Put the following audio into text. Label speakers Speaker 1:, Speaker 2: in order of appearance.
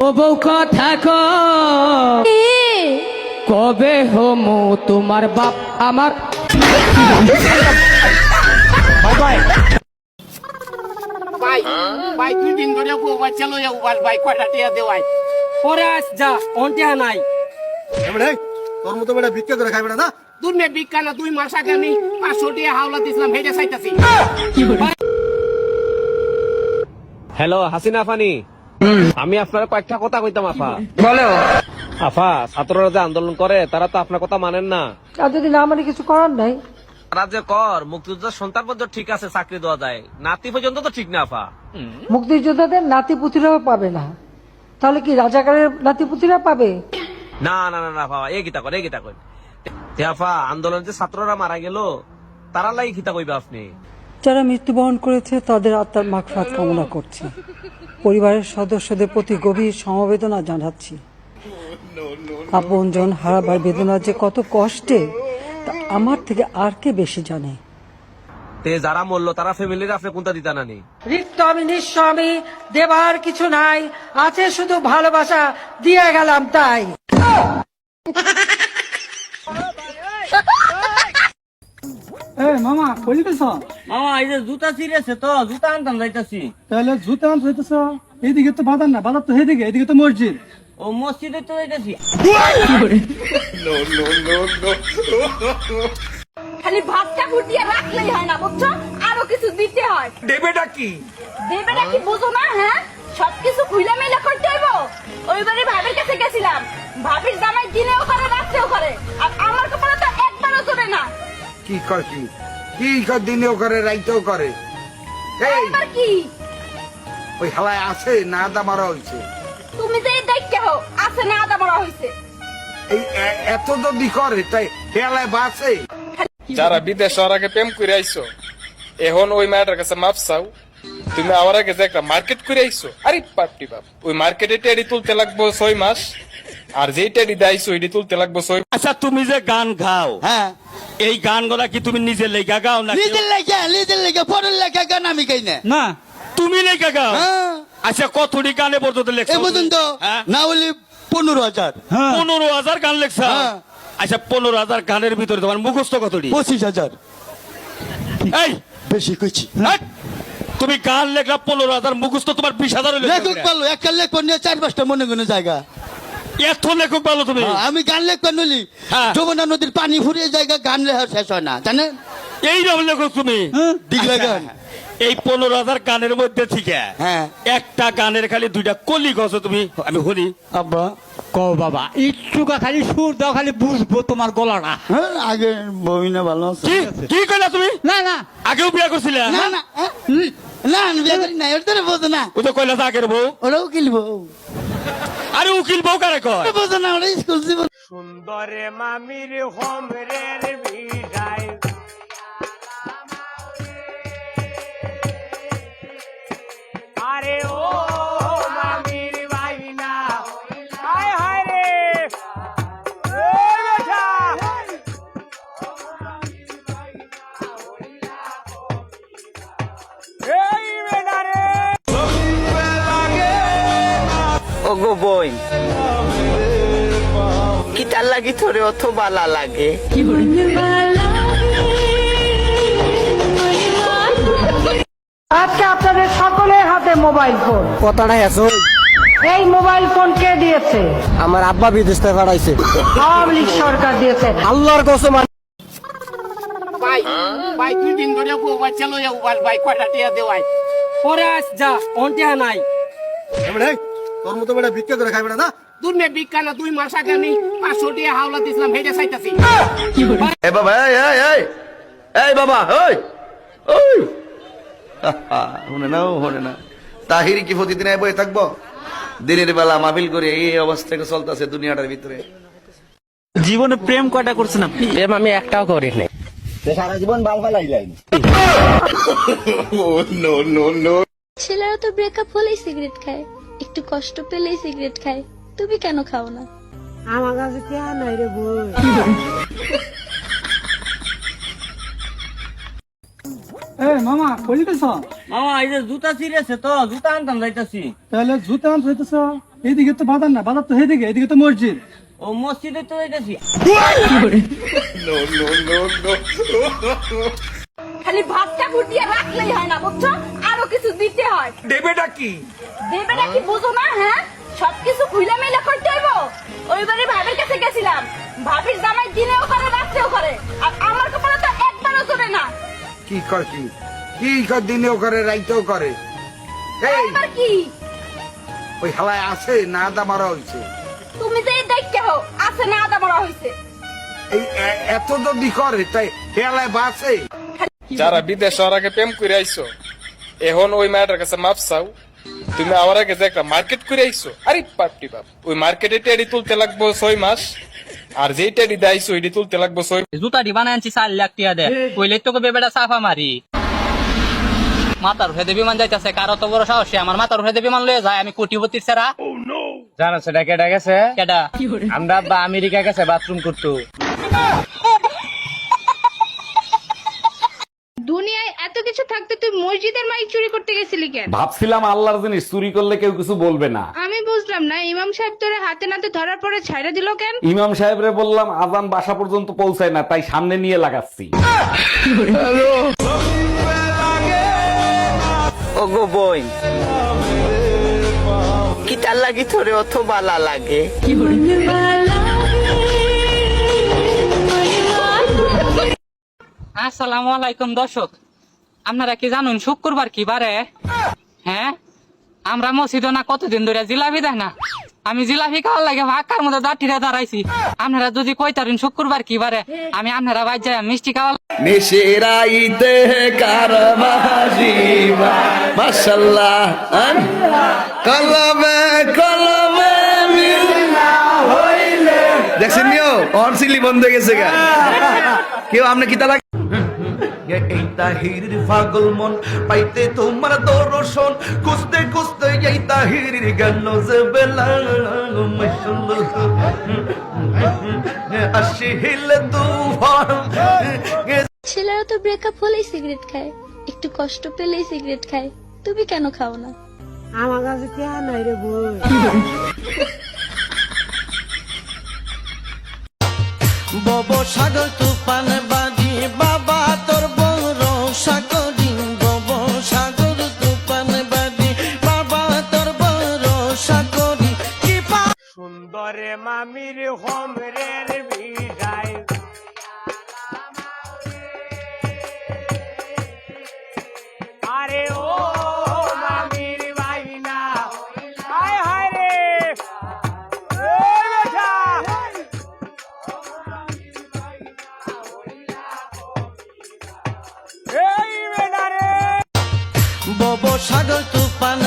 Speaker 1: ও বউ কথা ক কবে হমু তোমার বাপ আমার?
Speaker 2: ভাই ভাই দুই দিন ধরে বউ বাচ্চা লইয়া ভাই কয়টা টিয়া দেওয়াই
Speaker 1: পরে আস যা অন্টিয়া নাই
Speaker 3: এবারে তোর মতো বেটা ভিক্ষা করে খাইবে না না?
Speaker 2: দুই মে বিজ্ঞানা দুই মাস আগে আমি পাঁচশো টিয়া হাওলা দিছিলাম হেঁটে চাইতাছি।
Speaker 4: হ্যালো হাসিনা আফানি আমি আপনার কয়েকটা কথা কইতাম আফা।
Speaker 1: বলো।
Speaker 4: আফা ছাত্ররা যে আন্দোলন করে তারা তো আপনার কথা মানেন না।
Speaker 5: আর যদি না মানে কিছু করার নাই?
Speaker 4: তারা যে কর মুক্তিযোদ্ধার সন্তান পর্যন্ত ঠিক আছে চাকরি দেওয়া যায়। নাতি পর্যন্ত তো ঠিক না আফা।
Speaker 5: মুক্তিযোদ্ধাদের নাতিপুতিরাও পাবে না। তাহলে কি রাজাকারের নাতিপুতিরা পাবে?
Speaker 4: না না না না আফা এ গীতা কর এ গীতা কর। আফা আন্দোলন যে ছাত্ররা মারা গেল তারা লাই গীতা কইবে আপনি।
Speaker 5: যারা মৃত্যুবরণ করেছে তাদের আত্মার মাগফাত কামনা করছি। পরিবারের সদস্যদের প্রতি গভীর সমবেদনা জানাচ্ছি। আপনজন হারাবার বেদনা যে কত কষ্টে তা আমার থেকে আর কে বেশি জানে?
Speaker 4: তে যারা মরলো তারা ফ্যামিলির আপনি কোনটা দিতা না নি?
Speaker 5: রিক্ত আমি নিঃস্ব আমি দেবার কিছু নাই আছে শুধু ভালোবাসা দিয়ে গেলাম তাই।
Speaker 6: মামা কই গেছ
Speaker 1: মামা এই যে জুতা ছিঁড়েছে তো জুতা আনতাম যাইতাছি।
Speaker 6: তাহলে জুতা আনতে হইতেছ এইদিকে তো বাজার না বাজার তো এইদিকে এইদিকে তো মসজিদ।
Speaker 1: ও মসজিদে তো যাইতাছি।
Speaker 7: খালি ভাতটা ফুটিয়ে রাখলেই হয় না বুঝছ? আরও কিছু দিতে হয়।
Speaker 2: দেবেটা কি?
Speaker 7: দেবেটা কি বুঝো না হ্যাঁ? সবকিছু খুইলা মেলা করতে হইব? ওইবারে ভাবির কাছে গেছিলাম। ভাবির জামাই দিনেও করে রাত্রেও করে। আর আমার
Speaker 8: কি কছি কি? কর দিনেও করে রাইতেও করে? এই!
Speaker 7: কি?
Speaker 8: ওই হালায় আছে না আদা মারা হয়েছে
Speaker 7: তুমি যে দেখতে হো আছে না আদা বড় হইছে।
Speaker 8: এই এত যদি করে তাই হেলায় বাসে
Speaker 9: যারা বিদেশ হওয়ার আগে প্রেম করে আইসো এখন ওই মেয়েটার কাছে মাপ চাও। তুমি আমার আগে যে একটা মার্কেট করে আইসো আরে বাপটি বাপ ওই মার্কেটে টেডি তুলতে লাগবো ছয় মাস। আর টেডি দেয়ছো এটি তুলতে লাগবো ছয়
Speaker 10: আচ্ছা তুমি যে গান গাও
Speaker 3: হ্যাঁ।
Speaker 10: এই গানগুলা কি তুমি নিজে লেখা গাও না
Speaker 3: নিজের লেখা নিজের লেখা পরের লেখা গান আমি গাই না।
Speaker 10: না তুমি লেখা গাও?
Speaker 3: হ্যাঁ।
Speaker 10: আচ্ছা কতটি গানে পর্যন্ত
Speaker 3: এ
Speaker 10: লেখছো
Speaker 3: পর্যন্ত
Speaker 10: হ্যাঁ?
Speaker 3: না হলে পনেরো হাজার।
Speaker 10: পনেরো হাজার গান লেখছ?
Speaker 3: হ্যাঁ।
Speaker 10: আচ্ছা পনেরো হাজার গানের ভিতরে তোমার মুখস্থ কতটি?
Speaker 3: পঁচিশ হাজার।
Speaker 10: এই।
Speaker 3: বেশি কইছি।
Speaker 10: তুমি গান লেখলা পনেরো হাজার মুখস্থ তোমার বিশ হাজার
Speaker 3: লেখক পারল একটা লেখক নিয়ে চার পাঁচটা মনে কোনো জায়গা।
Speaker 10: এত লেখক পালো তুমি।
Speaker 3: হ্যাঁ, আমি গান লেখক নলি।
Speaker 10: হ্যাঁ।
Speaker 3: যমুনা নদীর পানি ফুরিয়ে জায়গা গান লেখা শেষ হয় না জানেন
Speaker 10: এই রকম লেখক তুমি।
Speaker 3: দিগলা
Speaker 10: আচ্ছা,
Speaker 3: গান।
Speaker 10: এই পনেরো হাজার গানের মধ্যে থেকে
Speaker 3: হ্যাঁ।
Speaker 10: একটা গানের খালি দুইটা কলি গছ তুমি আমি শুনি
Speaker 3: আব্বা
Speaker 6: কো বাবা একটুকা খালি সুর দাও খালি বুঝব তোমার গলাটা।
Speaker 3: হ্যাঁ আগে বমিনা ভালো আছে।
Speaker 10: কি? কি কইলা তুমি?
Speaker 6: না না।
Speaker 10: আগেও বিয়া করছিলে?
Speaker 3: না না হ্যাঁ? না বিয়ে করি না ওর তোরে বোঝো না।
Speaker 10: ও তো কইলা তো আগের বউ।
Speaker 3: ওরাও কিনবো
Speaker 10: আরে উকিল বউ কারে কয়?
Speaker 3: বোঝো না ওরা স্কুল জীবন
Speaker 4: সুন্দরে মামির হোমরের বিদায়।
Speaker 2: ওগো বই। কি লাগি তোরে অত বালা লাগে?
Speaker 5: আজকে আপনাদের সকলের হাতে মোবাইল ফোন।
Speaker 1: কথাটাই আছো
Speaker 5: এই মোবাইল ফোন কে দিয়েছে?
Speaker 1: আমার আব্বা বিদেশ থেকে পাঠাইছে।
Speaker 5: আওয়ামী লীগ সরকার দিয়েছে।
Speaker 1: আল্লাহর কসম
Speaker 2: ভাই ভাই দুই দিন ধরে ভাই কয়টা টিয়া দেওয়াই
Speaker 1: পরে আস যা অন্টিয়া নাই।
Speaker 3: তোর মতো বেটা ভিক্ষা করে খাইবে না না?
Speaker 2: মে বিজ্ঞানা দুই মাস আগে আমি পাঁচশো টিয়া হাওলা দিছিলাম হেঁটে চাইতাছি।
Speaker 8: এ বাবা এই এই এই এই বাবা ওই ওই শুনে না শুনে না তাহির কি প্রতিদিন থাকব? দিনের বেলা মাহফিল করে এই অবস্থা চলতেছে দুনিয়াটার ভিতরে।
Speaker 1: জীবনে প্রেম কয়টা করছেন আপনি? প্রেম আমি একটাও করি নাই
Speaker 3: সারা জীবন বাল ফালাই যায়
Speaker 7: ছেলেরা তো ব্রেকআপ হলেই সিগারেট খায়। একটু কষ্ট পেলেই সিগারেট খায়। তুমি কেন খাও না?
Speaker 5: আমার কাছে কে নাই রে বই
Speaker 6: এ মামা কই গেছ
Speaker 1: মামা এই যে জুতা ছিঁড়েছে তো জুতা আনতাম যাইতাছি।
Speaker 2: তাহলে জুতা আনতে হইতেছ এইদিকে তো বাজার না বাজার তো এইদিকে এইদিকে তো মসজিদ।
Speaker 1: ও মসজিদে তো যাইতাছি।
Speaker 7: খালি ভাতটা ফুটিয়ে রাখলেই হয় না বুঝছ? কিছু দিতে হয়।
Speaker 11: দেবেটা কি?
Speaker 7: দেবেটা কি বুঝো না হ্যাঁ? সবকিছু খুলে মেলে করতে হইব। ওইবারে ভাবির কাছে গেছিলাম। ভাবির জামাই দিনেও করে রাত্রেও করে। আর আমার কপালে তো একবারও চলে না।
Speaker 12: কি কর কি? কি কর দিনেও করে রাইতেও করে? এই!
Speaker 7: কি?
Speaker 12: ওই হালায় আছে না দা মারা হইছে।
Speaker 7: তুমি যে দেখতে হো আছে না আদা বড় হইছে।
Speaker 12: এই এ- এত যদি করে তাই হেলায় বাসে।
Speaker 9: যারা বিদেশ আগে প্রেম করে আইছো এখন ওই মেয়েটার কাছে মাপ চাও? তুমি আমার আগে যে একটা মার্কেট করে আইছো আরে পাপটি বাপ ওই মার্কেটে টেডি তুলতে লাগবো ছয় মাস আর যেই টেডি দেয়ছো ওইটি তুলতে লাগবো ছয়
Speaker 1: জুতা ডি বানায় আনছি চার লাখ টিয়া দে কইলে তোকে বেবেটা সাফা মারি? মাথার উঠে বিমান যাইতাছে কারও তো বড় সাহস আমার মাথার উঠে বিমান লয়ে যায় আমি কোটিপতির সেরা। জানো সেটা কেটা গেছে? কেটা আমরা বা আমেরিকা গেছে বাথরুম করতো
Speaker 7: দুনিয়ায় এত কিছু থাকতে তুই মসজিদের মাইক চুরি করতে গেছিলি কেন?
Speaker 13: ভাবছিলাম আল্লাহর জিনিস চুরি করলে কেউ কিছু বলবে না।
Speaker 7: আমি বুঝলাম না ইমাম সাহেব তোরে হাতে নাতে ধরার পরে ছাইড়া দিল কেন?
Speaker 13: ইমাম সাহেবরে বললাম আজান বাসা পর্যন্ত পৌঁছায় না তাই সামনে নিয়ে লাগাচ্ছি।
Speaker 1: ওগো বই কি তার লাগি তোরে অত বালা লাগে? আসসালামু আলাইকুম দর্শক। আপনারা কি জানুন, শুক্রবার কি বারে? হ্যাঁ? আমরা মসজিদ না, কতদিন ধরে জিলাপি দেয় না। আমি জিলাপি খাওয়ার লাগে ভাক্কার মধ্যে দাঁটিরে দাঁড়াইছি। আপনারা যদি কইতারেন শুক্রবার কি বারে, আমি আপনারা বাজ যাই মিষ্টি খাওয়া
Speaker 8: নিশিরাইতে কারমাজিবা মাশাল্লাহ, আন? কলমে দেখছেন নিও, অন সিলি বন্ধ হয়ে গেছে গা। কেউ আপনি কিতা লাগে এই তাহিরির পাগল মন পাইতে তোমার দর্শন। খুঁজতে খুঁজতে এই তাহিরির গেল যে বেলা আসিল
Speaker 7: ছেলেরা তো ব্রেকআপ হলেই সিগারেট খায়। একটু কষ্ট পেলেই সিগারেট খায়। তুমি কেন খাও না?
Speaker 14: আমার কাছে কে নাই রে বব সাগর তুফান বব সাগর তুফান